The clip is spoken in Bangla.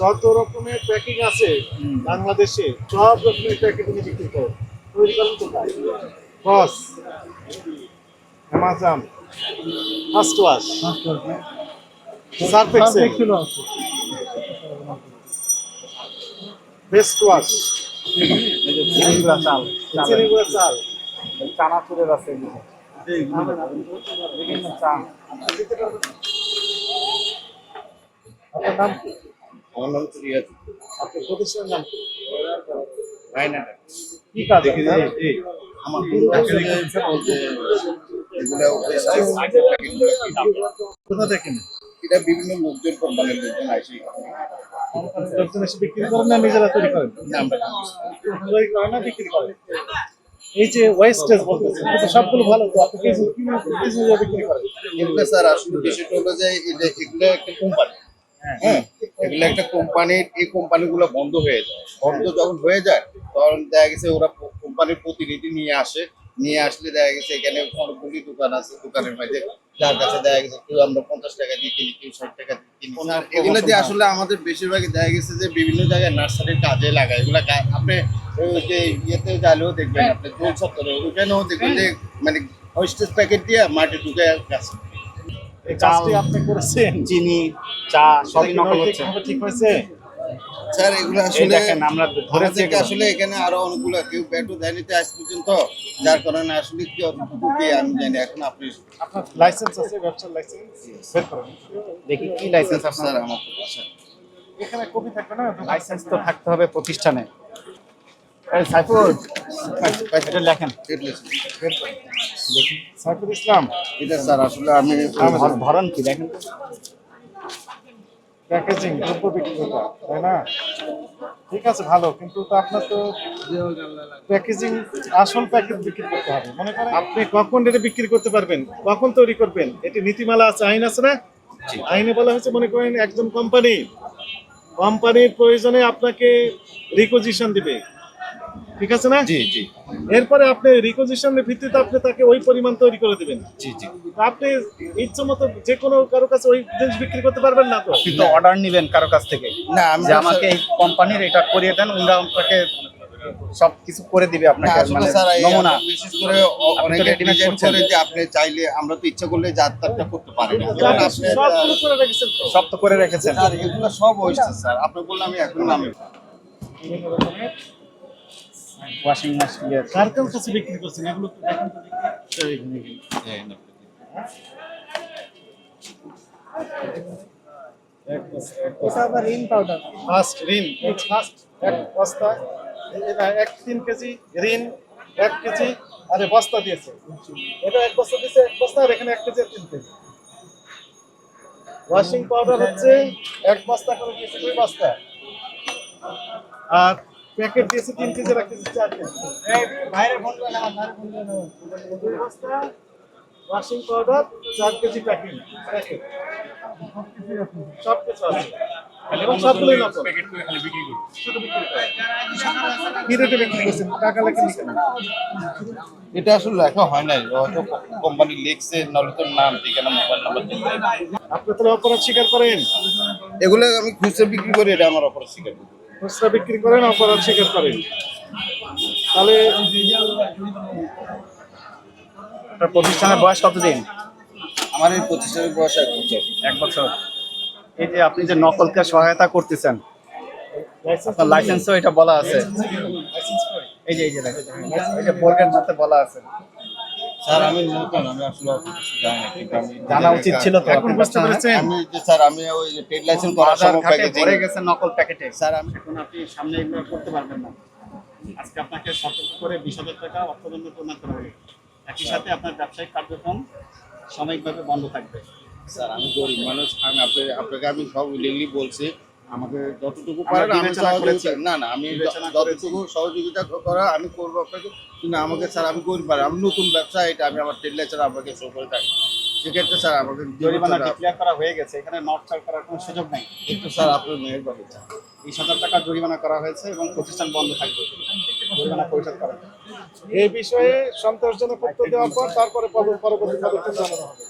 যত রকমের প্যাকিং আছে বাংলাদেশে সব রকমের প্যাকেট উনি বিক্রি করেন তৈরি করেন কোথায় boss Amazon first wash. Surf Excel. Best wash. চাল চাল চাল। চানাচুরের আছে বিভিন্ন চা আপনার নাম কি? আমার নাম তো রিয়াজ আপনার প্রতিষ্ঠানের নাম কি কি কাজ? আমার কোথা এটা বিভিন্ন লোকজন কোম্পানির লোকজন বিক্রি না নিজেরা তৈরি এই যে সবগুলো ভালো তো আপনি বিক্রি করেন স্যার আসলে বিষয়টা হলো যে এগুলো একটা কোম্পানি হ্যাঁ এগুলো একটা কোম্পানির এই কোম্পানিগুলো বন্ধ হয়ে যায়। বন্ধ যখন হয়ে যায় তখন দেখা গেছে ওরা কোম্পানির প্রতিনিধি নিয়ে আসে। নিয়ে আসলে দেখা গেছে এখানে অনেকগুলি দোকান আছে দোকানের মধ্যে। যার কাছে দেখা গেছে কেউ আমরা পঞ্চাশ টাকা দিয়ে কিনি কেউ ষাট টাকা দিয়ে কিনি। এগুলো দিয়ে আসলে আমাদের বেশিরভাগই দেখা গেছে যে বিভিন্ন জায়গায় নার্সারির কাজে লাগায়। এগুলো আপনি ওই যে ইয়েতে গেলেও দেখবেন আপনি দোল সত্তরে ওখানেও দেখবেন যে মানে ওয়েস্টেজ প্যাকেট দিয়ে মাটি ঢুকে গাছ। এই কাজটি আপনি করেছেন? চিনি চা সবই নকল হচ্ছে। ঠিক হয়েছে? স্যার এগুলো আসলে আমরা ধরেছি আসলে এখানে আরও অনেকগুলো কেউ ব্যাটও দেয়নি তো আজ পর্যন্ত যার কারণে আসলে কি অতটুকু কি আমি জানি এখন আপনি আপনার লাইসেন্স আছে ব্যবসার লাইসেন্স বের করেন। দেখি কি লাইসেন্স আপনার? আমার আছে। এখানে কপি থাকবে না? লাইসেন্স তো থাকতে হবে প্রতিষ্ঠানে। সাইফুল এটা লেখেন। এটা সাইফুল ইসলাম এটা স্যার আসলে আমি ধর- কি দেখেন প্যাকেজিং দ্রব্য বিক্রেতা তাই না? ঠিক আছে ভালো কিন্তু তো আপনার তো প্যাকেজিং আসল প্যাকেট বিক্রি করতে হবে। মনে করেন আপনি কখন এটা বিক্রি করতে পারবেন কখন তৈরি করবেন? এটি নীতিমালা আছে আইন আছে না? আইনে বলা হয়েছে মনে করেন একজন কোম্পানি কোম্পানির প্রয়োজনে আপনাকে রিকোজিশন দিবে। ঠিক আছে না? জি জি। এরপরে আপনি রিকোজিশনের ভিত্তিতে আপনি তাকে ওই পরিমাণ তৈরি করে দিবেন। জি জি। আপনি ইচ্ছে মতো যে কোনো কারও কাছে ওই জিনিস বিক্রি করতে পারবেন না তো? আপনি তো অর্ডার নিবেন কারও কাছ থেকে। না আমি আমাকে এই কোম্পানির এটা করিয়ে দেন উনরা আপনাকে সব কিছু করে দিবে আপনাকে মানে নমুনা। বিশেষ করে অনেকে করছেন। করে যে আপনি চাইলে আমরা তো ইচ্ছা করলে যাত্রাটা করতে পারি না। আপনি সবগুলো করে রেখেছেন তো? সব তো করে রেখেছেন। স্যার এগুলো সব হয়েছে স্যার। আপনি বললাম আমি এখন নামে বিভিন্ন রকমের ওয়াশিং মেশিন কার কার কাছে বিক্রি করছেন? এগুলো তো দেখেন তো দেখি। এক বস্তা, এক ফার্স্ট ঋণ ফার্স্ট এক বস্তা এক তিন কেজি ঋণ এক কেজি আরে বস্তা দিয়েছে। এটা এক বস্তা দিয়েছে এক বস্তা আর এখানে এক কেজি আর তিন কেজি। ওয়াশিং পাউডার হচ্ছে এক বস্তা করে দিয়েছে দুই বস্তা। আর প্যাকেট দিয়েছে তিন কেজি কেজি চার কেজি। বাইরে ফোন করে দুই বস্তা ওয়াশিং পাউডার চার কেজি প্যাকেট প্যাকেট। সব কিছু আছে। এবং সবগুলোই নকল। শুধু বিক্রি করে। কি রেটে বিক্রি করছেন? টাকা লেখে এটা আসলে লেখা হয় নাই। হয়তো কোম্পানি লিখছে নাহলে তো নাম ঠিকানা মোবাইল নাম্বার আপনি তাহলে অপরাধ স্বীকার করেন। এগুলো আমি খুচরা বিক্রি করি এটা আমার অপরাধ স্বীকার করি। খুচরা বিক্রি করেন অপরাধ স্বীকার করেন। তাহলে আপনার প্রতিষ্ঠানের বয়স কতদিন? আমার এই প্রতিষ্ঠানের বয়স এক বছর। এক বছর। এই যে আপনি যে নকলকে সহায়তা করতেছেন আপনার লাইসেন্সও এটা বলা আছে। এই যে এই যে দেখেন, এই যে বোর্ডের মধ্যে বলা আছে। স্যার আমি নতুন আমি আসলে অত কিছু জানি না কিন্তু আমি জানা উচিত ছিল তো এখন বুঝতে পেরেছেন? আমি যে স্যার আমি ওই ট্রেড লাইসেন্স করার সময় প্যাকেজিং ভরে গেছে নকল প্যাকেটে। স্যার আমি এখন আপনি সামনে এগুলো করতে পারবেন না। আজকে আপনাকে সতর্ক করে বিশ হাজার টাকা অর্থদণ্ড প্রদান করা হবে। একই সাথে আপনার ব্যবসায়িক কার্যক্রম সাময়িকভাবে বন্ধ থাকবে। স্যার আমি গরিব মানুষ আমি আপনাকে আমি সব উইলিংলি বলছি। আমাকে যতটুকু পারেন আমি করেছি। সহযোগিতা না না আমি যতটুকু সহযোগিতা করা আমি করব আপনাকে কিন্তু আমাকে স্যার আমি মানুষ আমি নতুন ব্যবসা এটা আমি আমার আপনাকে শো করে থাকি। সেক্ষেত্রে স্যার আমাকে জরিমানা ডিক্লেয়ার করা হয়ে গেছে এখানে নট চাল করার কোনো সুযোগ নেই। একটু স্যার আপনার মেহরবানি বিশ হাজার টাকা জরিমানা করা হয়েছে এবং প্রতিষ্ঠান বন্ধ থাকবে। জরিমানা পরিশোধ করা। এই বিষয়ে সন্তোষজনক তথ্য দেওয়ার পর তারপরে পরবর্তী পদক্ষেপ জানানো হবে।